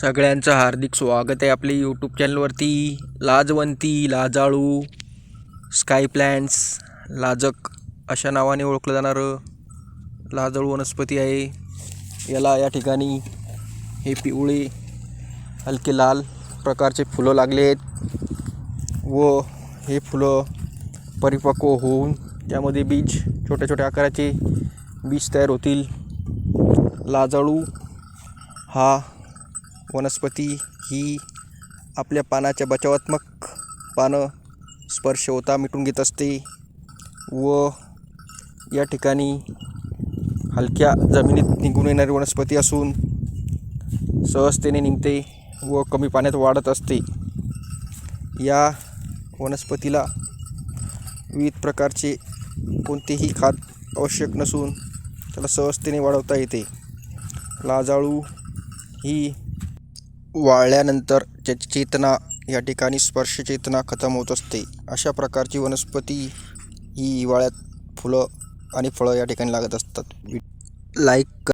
सगळ्यांचं हार्दिक स्वागत आहे आपले यूट्यूब चॅनलवरती लाजवंती लाजाळू स्काय प्लॅन्ट्स लाजक अशा नावाने ओळखलं जाणारं लाजाळू वनस्पती आहे. याला या ठिकाणी हे पिवळे हलके लाल प्रकारचे फुलं लागले आहेत. व हे फुलं परिपक्व होऊन त्यामध्ये बीज छोट्या छोट्या आकाराचे बीज तयार होतील. लाजाळू हा वनस्पती ही आपल्या पानाच्या बचावात्मक पानं स्पर्श होता मिटून घेत असते व या ठिकाणी हलक्या जमिनीत निघून येणारी वनस्पती असून सहजतेने निघते व कमी पाण्यात वाढत असते. या वनस्पतीला विविध प्रकारचे कोणतेही खाद आवश्यक नसून त्याला सहजतेने वाढवता येते. लाजाळू ही वाळल्यानंतर त्याची चेतना या ठिकाणी स्पर्श चेतना खतम होत असते. अशा प्रकारची वनस्पती ही हिवाळ्यात फुलं आणि फळं या ठिकाणी लागत असतात. लाईक